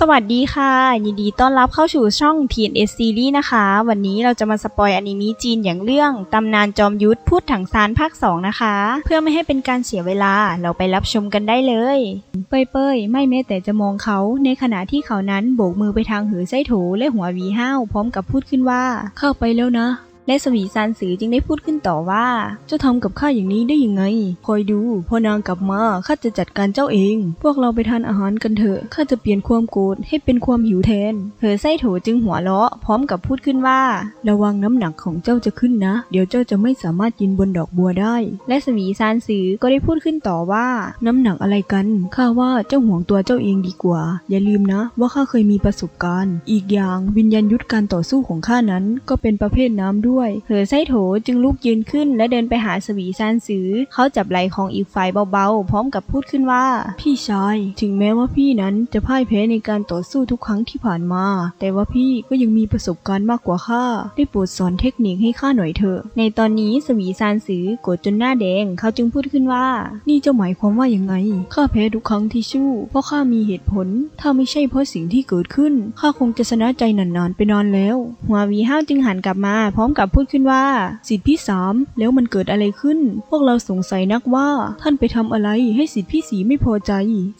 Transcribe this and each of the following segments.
สวัสดีค่ะ ยินดีต้อนรับเข้าสู่ช่อง TNS Series นะคะ วันนี้เราจะมาสปอยอนิเมะจีนอย่างเรื่อง ตำนานจอมยุทธพูดถังซานภาค 2 นะคะ เพื่อไม่ให้เป็นการเสียเวลาเราไปรับชมกันได้เลย เป้ยเป้ยไม่แม้แต่จะมองเขา ในขณะที่เขานั้นโบกมือไปทางหือไส้โถและหัวหวีห้าวพร้อมกับพูดขึ้นว่า เข้าไปแล้วนะ และสวีซานสือจึงได้พูดขึ้นต่อว่าเจ้าทำกับข้าอย่างนี้ได้ยังไง คอยดู พอนางกลับมาข้าจะจัดการเจ้าเอง พวกเราไปทานอาหารกันเถอะข้าจะเปลี่ยนความโกรธให้เป็นความหิวแทนเหอไส้โถจึงหัวเราะ พร้อมกับพูดขึ้นว่า ระวังน้ำหนักของเจ้าจะขึ้นนะ เดี๋ยวเจ้าจะไม่สามารถยืนบนดอกบัวได้ และสวีซานสือก็ได้พูดขึ้นต่อว่า น้ำหนักอะไรกันข้าว่าเจ้าห่วงตัวเจ้าเองดีกว่า อย่าลืมนะ ว่าข้าเคยมีประสบการณ์ อีกอย่างวิญญาณยุทธการต่อสู้ของข้านั้นก็เป็นประเภทน้ำด้วยเหอไส้โถจึงลุกยืนขึ้นและเดินไปหาสวีซานสือ เขาจับไหล่ของอีกฝ่ายเบาๆ พร้อมกับพูดขึ้นว่า พี่ชาย ถึงแม้ว่าพี่นั้นจะพ่ายแพ้ในการต่อสู้ทุกครั้งที่ผ่านมา แต่ว่าพี่ก็ยังมีประสบการณ์มากกว่าข้าได้โปรดสอนเทคนิคให้ข้าหน่อยเถอะ ในตอนนี้สวีซานสือโกรธจนหน้าแดง เขาจึงพูดขึ้นว่า นี่เจ้าหมายความว่ายังไงข้าแพ้ทุกครั้งที่สู้ เพราะข้ามีเหตุผล ถ้าไม่ใช่เพราะสิ่งที่เกิดขึ้นข้าคงจะชนะใจนานๆไปนานแล้วหัวหวีห้าวจึงหันกลับมาพร้อมกับพูดขึ้นว่าสิทธิพี่สามแล้วมันเกิดอะไรขึ้น พวกเราสงสัยนักว่าท่านไปทำอะไรให้สิทธิพี่สีไม่พอใจ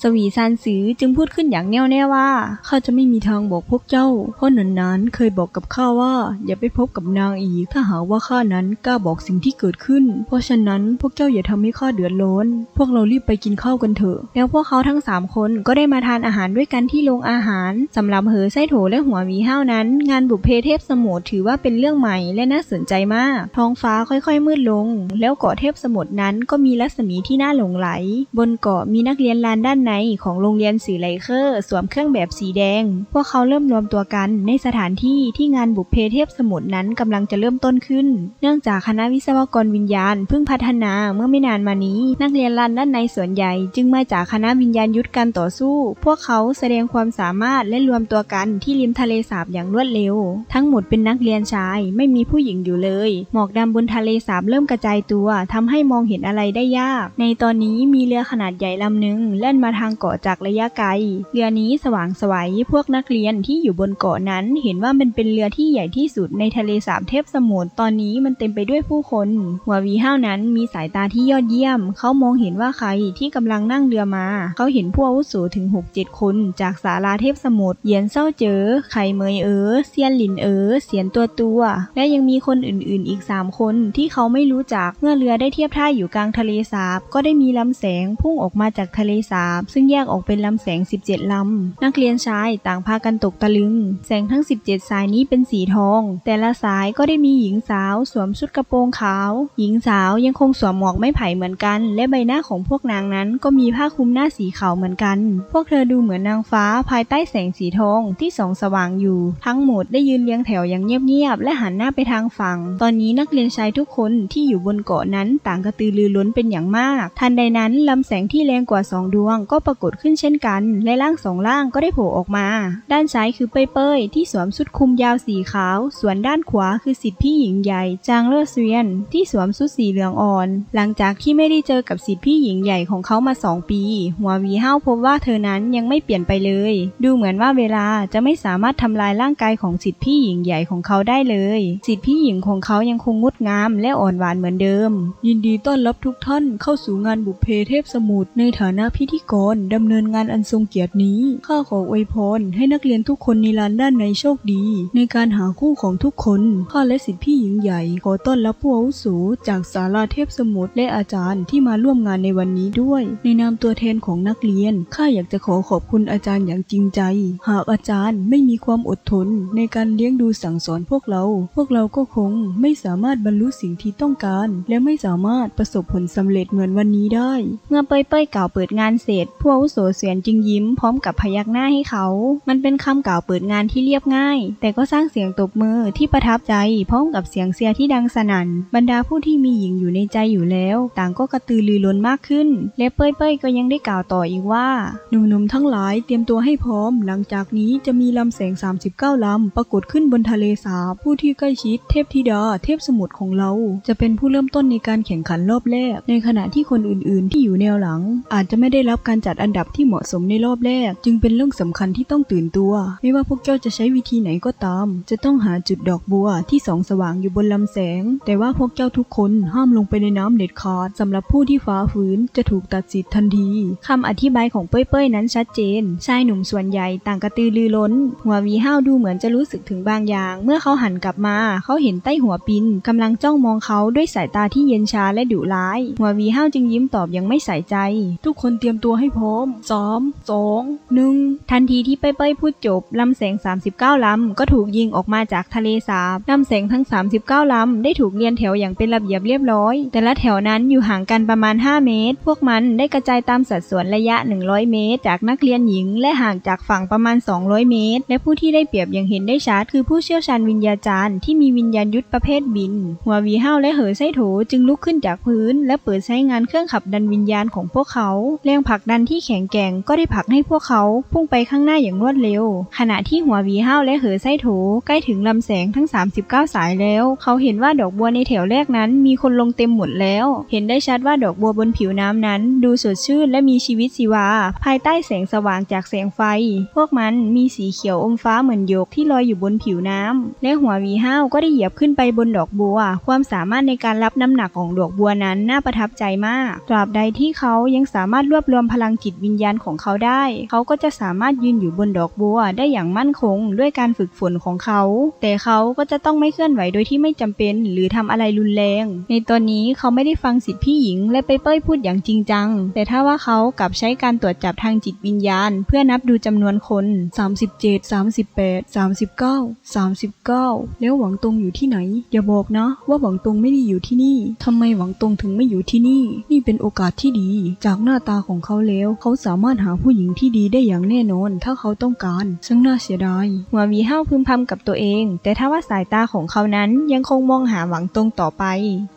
สวีซานสือจึงพูดขึ้นอย่างแน่วแน่ว่าข้าจะไม่มีทางบอกพวกเจ้า เพราะนันนานเคยบอกกับข้าว่า อย่าไปพบกับนางอีกถ้าหากว่าข้านั้นกล้าบอกสิ่งที่เกิดขึ้น เพราะฉะนั้นพวกเจ้าอย่าทำให้ข้าเดือดร้อน พวกเรารีบไปกินข้าวกันเถอะ แล้วพวกเขาทั้งสามคนก็ได้มาทานอาหารด้วยกันที่โรงอาหารสำหรับเหอไส้โถและหัวหวีห้าวนั้น งานบุพเพเทพสมุทรถือว่าเป็นเรื่องใหม่และน่าสนใจมาก ท้องฟ้าค่อยๆ มืดลง แล้วเกาะเทพสมุทรนั้นก็มีรัศมีที่น่าหลงไหล บนเกาะมีนักเรียนลานด้านในของโรงเรียนสื่อไลเคอร์ สวมเครื่องแบบสีแดง พวกเขาเริ่มรวมตัวกันในสถานที่ที่งานบุพเพเทพสมุทรนั้นกำลังจะเริ่มต้นขึ้น เนื่องจากคณะวิศวกรวิญญาณเพิ่งพัฒนาเมื่อไม่นานมานี้ นักเรียนลานด้านในส่วนใหญ่ จึงมาจากคณะวิญญาณยุทธการต่อสู้ พวกเขาแสดงความสามารถและรวมตัวกันที่ริมทะเลสาบอย่างรวดเร็ว ทั้งหมดเป็นนักเรียนชายไม่มีผู้หญิงอยู่เลย หมอกดำบนทะเลสาบเริ่มกระจายตัวทำให้มองเห็นอะไรได้ยาก ในตอนนี้มีเรือขนาดใหญ่ลำหนึ่งแล่นมาทางเกาะจากระยะไกล เรือนี้สว่างสวยพวกนักเรียนที่อยู่บนเกาะนั้น เห็นว่ามันเป็นเรือที่ใหญ่ที่สุดในทะเลสาบเทพสมุทร ตอนนี้มันเต็มไปด้วยผู้คน หัววีห้าวนั้นมีสายตาที่ยอดเยี่ยม เขามองเห็นว่าใครที่กำลังนั่งเรือมา เขาเห็นผู้อาวุโสถึง6-7คนจากสาราเทพสมุทร เยียนเศร้าเจอ ไข่เมยเอ๋อ เซียนหลินเอ๋อ เสียนตัวตัว และยังมีีคนอื่นๆอีก 3 คนที่เขาไม่รู้จักเมื่อเรือได้เทียบท่าอยู่กลางทะเลสาบ ก็ได้มีลำแสงพุ่งออกมาจากทะเลสาบ ซึ่งแยกออกเป็นลำแสง 17 ลำ นักเรียนชายต่างพากันตกตะลึง แสงทั้ง 17 สายนี้เป็นสีทอง แต่ละสายก็ได้มีหญิงสาวสวมชุดกระโปรงขาว หญิงสาวยังคงสวมหมวกไม้ไผ่เหมือนกัน และใบหน้าของพวกนางนั้นก็มีผ้าคลุมหน้าสีขาวเหมือนกัน พวกเธอดูเหมือนนางฟ้าภายใต้แสงสีทองที่ส่องสว่างอยู่ ทั้งหมดได้ยืนเรียงแถวอย่างเงียบๆและหันหน้าไปทางั่งตอนนี้นักเรียนชายทุกคนที่อยู่บนเกาะนั้นต่างกระตือรือร้นเป็นอย่างมาก ทันใดนั้นลำแสงที่แรงกว่าสองดวงก็ปรากฏขึ้นเช่นกัน และร่างสองร่างก็ได้โผล่ออกมา ด้านซ้ายคือเป้ยเป้ยที่สวมชุดคลุมยาวสีขาว ส่วนด้านขวาคือสิทธิพี่หญิงใหญ่จางเลอเซียน ที่สวมชุดสีเหลืองอ่อน หลังจากที่ไม่ได้เจอกับสิทธิพี่หญิงใหญ่ของเขามาสองปี หัววีห้าวพบว่าเธอนั้นยังไม่เปลี่ยนไปเลย ดูเหมือนว่าเวลาจะไม่สามารถทำลายร่างกายของสิทธิพี่หญิงใหญ่ของเขาได้เลย สิทธิพี่หญิงของเขายังคงงดงามและอ่อนหวานเหมือนเดิม ยินดีต้อนรับทุกท่านเข้าสู่งานบุพเพเทพสมุทรในฐานะพิธีกรดำเนินงานอันทรงเกียรตินี้ ข้าขออวยพรให้นักเรียนทุกคนในลานด้านในโชคดี ในการหาคู่ของทุกคนข้าและสิทธิพี่หญิงใหญ่ ขอต้อนรับผู้อาวุโสจากศาลาเทพสมุทรและอาจารย์ที่มาร่วมงานในวันนี้ด้วย ในนามตัวแทนของนักเรียนข้าอยากจะขอขอบคุณอาจารย์อย่างจริงใจ หากอาจารย์ไม่มีความอดทนในการเลี้ยงดูสั่งสอนพวกเรา พวกเราก็คงไม่สามารถบรรลุสิ่งที่ต้องการ และไม่สามารถประสบผลสำเร็จเหมือนวันนี้ได้ เมื่อเป้ยเป้ยกล่าวเปิดงานเสร็จ ผู้อาวุโสเสียนจึงยิ้มพร้อมกับพยักหน้าให้เขา มันเป็นคำกล่าวเปิดงานที่เรียบง่าย แต่ก็สร้างเสียงตบมือที่ประทับใจพร้อมกับเสียงเสียที่ดังสนั่น บรรดาผู้ที่มีหญิงอยู่ในใจอยู่แล้ว ต่างก็กระตือรือร้นมากขึ้น และเป้ยเป้ยก็ยังได้กล่าวต่ออีกว่า หนุ่มๆทั้งหลายเตรียมตัวให้พร้อม หลังจากนี้จะมีลำแสง 39ลำปรากฏขึ้นบนทะเลสาบผู้ที่ใกล้ชิดเทพธิดา เทพสมุทรของเรา จะเป็นผู้เริ่มต้นในการแข่งขันรอบแรก ในขณะที่คนอื่น ๆ ที่อยู่แนวหลัง อาจจะไม่ได้รับการจัดอันดับที่เหมาะสมในรอบแรก จึงเป็นเรื่องสำคัญที่ต้องตื่นตัว ไม่ว่าพวกเจ้าจะใช้วิธีไหนก็ตาม จะต้องหาจุดดอกบัวที่ส่องสว่างอยู่บนลำแสง แต่ว่าพวกเจ้าทุกคนห้ามลงไปในน้ำเด็ดขาดสำหรับผู้ที่ฝ่าฝืนจะถูกตัดสิทธิ์ทันทีคำอธิบายของเป้ยๆนั้นชัดเจน ชายหนุ่มส่วนใหญ่ต่างกระตือรือร้น หัววีห้าวดูเหมือนจะรู้สึกถึงบางอย่าง เมื่อเขาหันกลับมาเขาเห็นใต้หัวปินกำลังจ้องมองเขาด้วยสายตาที่เย็นชาและดุร้าย หัววีห้าวจึงยิ้มตอบยังไม่ใส่ใจ ทุกคนเตรียมตัวให้พร้อมสามสองหนึ่งทันทีที่เป้ยๆพูดจบลำแสง 39ลำก็ถูกยิงออกมาจากทะเลสาบลำแสงทั้ง 39ลำได้ถูกเรียงแถวอย่างเป็นระเบียบเรียบร้อย แต่ละแถวนั้นอยู่ห่างกันประมาณ 5 เมตร พวกมันได้กระจายตามสัดส่วนระยะ 100 เมตร จากนักเรียนหญิง และห่างจากฝั่งประมาณ 200 เมตร และผู้ที่ได้เปรียบอย่างเห็นได้ชัดคือผู้เชี่ยวชาญวิญญาจารย์ที่มีวิญญาณยุทธประเภทบิน หัววีห้าวและเหอไส้โถจึงลุกขึ้นจากพื้น และเปิดใช้งานเครื่องขับดันวิญญาณของพวกเขา แรงผลักดันที่แข็งแกร่งก็ได้ผลักให้พวกเขาพุ่งไปข้างหน้าอย่างรวดเร็ว ขณะที่หัววีห้าวและเหอไส้โถใกล้ถึงลำแสงทั้ง 39 สายแล้ว เขาเห็นว่าดอกบัวในแถวแรกนั้น มีคนลงเต็มหมดแล้ว เห็นได้ชัดว่าดอกบัวบนผิวน้ำนั้น ดูสดชื่นและมีชีวิตชีวา ภายใต้แสงสว่างจากแสงไฟ พวกมันมีสีเขียวอมฟ้าเหมือนหยกที่ลอยอยู่บนผิวน้ำและหัววีห้าวก็ได้เหยียบขึ้นไปบนดอกบัว ความสามารถในการรับน้ำหนักของดอกบัวนั้นน่าประทับใจมาก ตราบใดที่เขายังสามารถรวบรวมพลังจิตวิญญาณของเขาได้ เขาก็จะสามารถยืนอยู่บนดอกบัวได้อย่างมั่นคงด้วยการฝึกฝนของเขา แต่เขาก็จะต้องไม่เคลื่อนไหวโดยที่ไม่จำเป็น หรือทำอะไรรุนแรง ในตอนนี้เขาไม่ได้ฟังสิทธิพี่หญิงและไปเป้ยพูดอย่างจริงจัง แต่ถ้าว่าเขากลับใช้การตรวจจับทางจิตวิญญาณ เพื่อนับดูจำนวนคน 37 38 39 39 แล้วหวังตรงอยู่ที่ไหน อย่าบอกนะว่าหวังตรงไม่ได้อยู่ที่นี่ทำไมหวังตรงถึงไม่อยู่ที่นี่ นี่เป็นโอกาสที่ดี จากหน้าตาของเขาแล้ว เขาสามารถหาผู้หญิงที่ดีได้อย่างแน่นอน ถ้าเขาต้องการ ซึ่งน่าเสียดายหัววีห้าวพึมพำกับตัวเอง แต่ถ้าว่าสายตาของเขานั้นยังคงมองหาหวังตรงต่อไป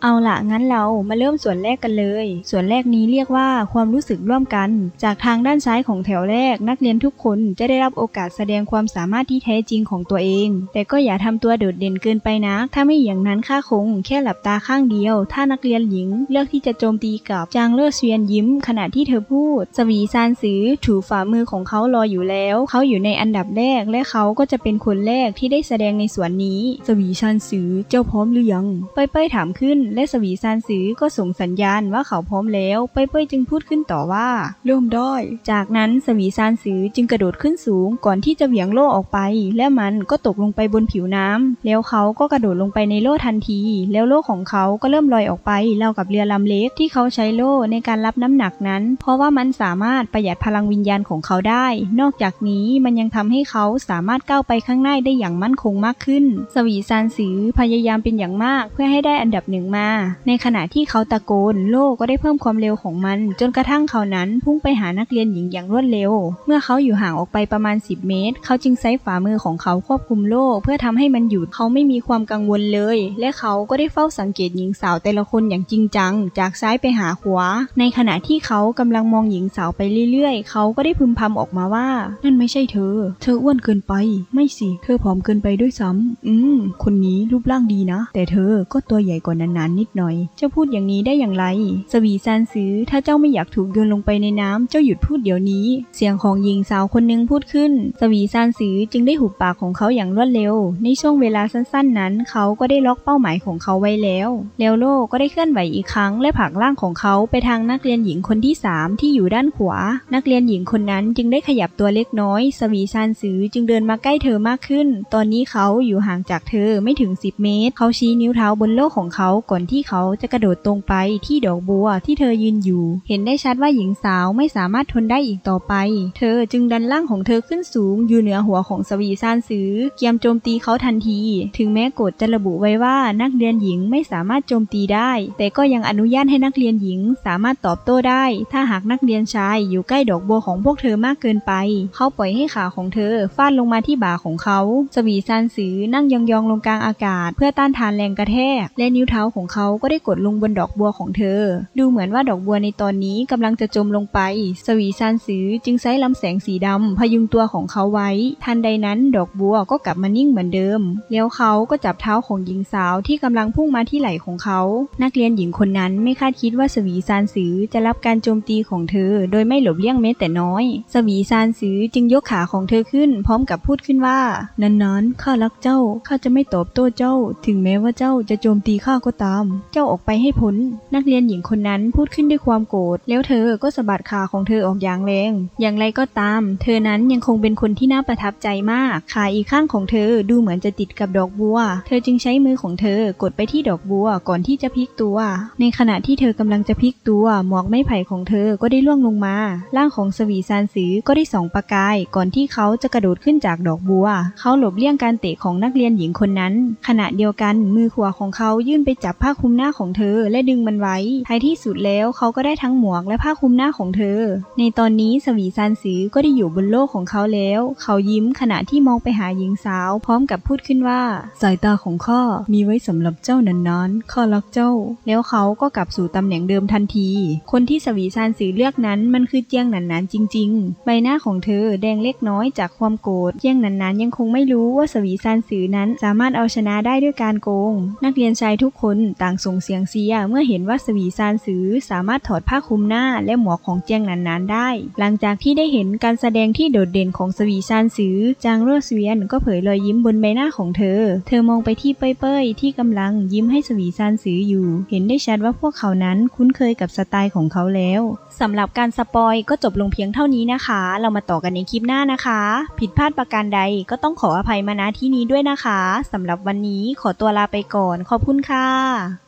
เอาละงั้นเรามาเริ่มส่วนแรกกันเลย ส่วนแรกนี้เรียกว่าความรู้สึกร่วมกัน จากทางด้านซ้ายของแถวแรก นักเรียนทุกคนจะได้รับโอกาสแสดงความสามารถที่แท้จริงของตัวเอง แต่ก็อย่าทำตัวโดดเด่นเกินไปนะ ถ้าไม่อย่างนั้นข้าคงแค่หลับตาข้างเดียว ถ้านักเรียนหญิงเลือกที่จะโจมตีกับจางเล่อเสวียนยิ้ม ขณะที่เธอพูด สวีซานสือถูฝ่ามือของเขารออยู่แล้ว เขาอยู่ในอันดับแรกและเขาก็จะเป็นคนแรกที่ได้แสดงในส่วนนี้ สวีชันสือเจ้าพร้อมหรือยัง เป้ยเป้ยถามขึ้น และสวีซานสือก็ส่งสัญญาณว่าเขาพร้อมแล้ว เป้ยเป้ยจึงพูดขึ้นต่อว่าเริ่มได้ จากนั้นสวีซานสือจึงกระโดดขึ้นสูง ก่อนที่จะเหวี่ยงโล่ออกไป และมันก็ตกลงไปบนผิวน้ำแล้วเขาก็กระโดดลงไปในโล่ทันที แล้วโล่ของเขาก็เริ่มลอยออกไปเล่ากับเรือลำเล็กที่เขาใช้โล่ในการรับน้ำหนักนั้น เพราะว่ามันสามารถประหยัดพลังวิญญาณของเขาได้ นอกจากนี้มันยังทำให้เขาสามารถก้าวไปข้างหน้าได้อย่างมั่นคงมากขึ้น สวีซานสือพยายามเป็นอย่างมากเพื่อให้ได้อันดับหนึ่งมา ในขณะที่เขาตะโกนโล่ก็ได้เพิ่มความเร็วของมัน จนกระทั่งเขานั้นพุ่งไปหานักเรียนหญิงอย่างรวดเร็ว เมื่อเขาอยู่ห่างออกไปประมาณ 10 เมตร เขาจึงใช้ฝ่ามือของเขาควบคุมโล่เพื่อทำให้มันหยุดเขาไม่มีความความกังวลเลย และเขาก็ได้เฝ้าสังเกตหญิงสาวแต่ละคนอย่างจริงจัง จากซ้ายไปหาขวา ในขณะที่เขากำลังมองหญิงสาวไปเรื่อยๆ เขาก็ได้พึมพำออกมาว่า นั่นไม่ใช่เธอ เธออ้วนเกินไป ไม่สิ เธอผอมเกินไปด้วยซ้ำอืม คนนี้รูปร่างดีนะ แต่เธอก็ตัวใหญ่กว่านั้นๆนิดหน่อยจ้าพูดอย่างนี้ได้อย่างไร สวีซานซื้อ ถ้าเจ้าไม่อยากถูกโยนลงไปในน้ำเจ้าหยุดพูดเดี๋ยวนี้ เสียงของหญิงสาวคนหนึ่งพูดขึ้น สวีซานซื้อจึงได้หุบปากของเขาอย่างรวดเร็ว ในช่วงเวลาสั้นๆนั้นเขาก็ได้ล็อกเป้าหมายของเขาไว้แล้วแล้วโลก็ได้เคลื่อนไหวอีกครั้ง และผลักร่างของเขาไปทางนักเรียนหญิงคนที่สามที่อยู่ด้านขวา นักเรียนหญิงคนนั้นจึงได้ขยับตัวเล็กน้อย สวีซานซื้อจึงเดินมาใกล้เธอมากขึ้น ตอนนี้เขาอยู่ห่างจากเธอไม่ถึง 10 เมตร เขาชี้นิ้วเท้าบนโลกของเขาก่อนที่เขาจะกระโดดตรงไปที่ดอกบัวที่เธอยืนอยู่ เห็นได้ชัดว่าหญิงสาวไม่สามารถทนได้อีกต่อไป เธอจึงดันร่างของเธอขึ้นสูงอยู่เหนือหัวของสวีซานซื้อเกียมโจมตีเขาทันที ถึงแม้กฎจะระบุไว้ว่านักเรียนหญิงไม่สามารถโจมตีได้ แต่ก็ยังอนุญาตให้นักเรียนหญิงสามารถตอบโต้ได้ ถ้าหากนักเรียนชายอยู่ใกล้ดอกบัวของพวกเธอมากเกินไป เขาปล่อยให้ขาของเธอฟาดลงมาที่บ่าของเขา สวีซานสือนั่งยองๆลงกลางอากาศ เพื่อต้านทานแรงกระแทก และนิ้วเท้าของเขาก็ได้กดลงบนดอกบัวของเธอ ดูเหมือนว่าดอกบัวในตอนนี้กำลังจะจมลงไป สวีซานสือจึงใช้ลำแสงสีดำพยุงตัวของเขาไว้ ทันใดนั้นดอกบัวก็กลับมานิ่งเหมือนเดิม แล้วเขาก็ก็จับเท้าของหญิงสาวที่กำลังพุ่งมาที่ไหล่ของเขา นักเรียนหญิงคนนั้นไม่คาดคิดว่าสวีซานซือจะรับการโจมตีของเธอ โดยไม่หลบเลี่ยงแม้แต่น้อย สวีซานซือจึงยกขาของเธอขึ้น พร้อมกับพูดขึ้นว่า นั้นๆ ข้ารักเจ้า ข้าจะไม่ตอบโต้เจ้า ถึงแม้ว่าเจ้าจะโจมตีข้าก็ตาม เจ้าออกไปให้พ้น นักเรียนหญิงคนนั้นพูดขึ้นด้วยความโกรธ แล้วเธอก็สะบัดขาของเธอออกอย่างแรง อย่างไรก็ตาม เธอนั้นยังคงเป็นคนที่น่าประทับใจมาก ขาอีกข้างของเธอดูเหมือนจะติดกับดอกบัวเธอจึงใช้มือของเธอกดไปที่ดอกบัวก่อนที่จะพลิกตัว ในขณะที่เธอกำลังจะพลิกตัวหมวกไม้ไผ่ของเธอก็ได้ล่วงลงมา ร่างของสวีซานซือก็ได้ส่องประกาย ก่อนที่เขาจะกระโดดขึ้นจากดอกบัว เขาหลบเลี่ยงการเตะของนักเรียนหญิงคนนั้น ขณะเดียวกันมือขวาของเขายื่นไปจับผ้าคลุมหน้าของเธอและดึงมันไว้ ท้ายที่สุดแล้วเขาก็ได้ทั้งหมวกและผ้าคลุมหน้าของเธอ ในตอนนี้สวีซานซือก็ได้อยู่บนโลกของเขาแล้ว เขายิ้มขณะที่มองไปหาหญิงสาว พร้อมกับพูดขึ้นว่าสายตาของข้ามีไว้สำหรับเจ้านานๆข้ารักเจ้า แล้วเขาก็กลับสู่ตำแหน่งเดิมทันที คนที่สวีซานซือเลือกนั้นมันคือเจียงหนานๆจริง ๆ ใบหน้าของเธอแดงเล็กน้อยจากความโกรธเจียงหนานๆยังคงไม่รู้ว่าสวีซานซือนั้นสามารถเอาชนะได้ด้วยการโกง นักเรียนชายทุกคนต่างส่งเสียงเชียเมื่อเห็นว่าสวีซานซือสามารถถอดผ้าคลุมหน้าและหมวกของเจียงหนานๆได้ หลังจากที่ได้เห็นการแสดงที่โดดเด่นของสวีซานซือจางเร่อเสวียนก็เผยรอยยิ้มบนใบหน้าของเธอ เธอมองไปที่เป้ยๆที่กำลังยิ้มให้สวีซานซืออยู่ เห็นได้ชัดว่าพวกเขานั้นคุ้นเคยกับสไตล์ของเขาแล้วสำหรับการสปอยก็จบลงเพียงเท่านี้นะคะ เรามาต่อกันในคลิปหน้านะคะ ผิดพลาดประการใดก็ต้องขออภัยมาณที่นี้ด้วยนะคะสำหรับวันนี้ขอตัวลาไปก่อน ขอบคุณค่ะ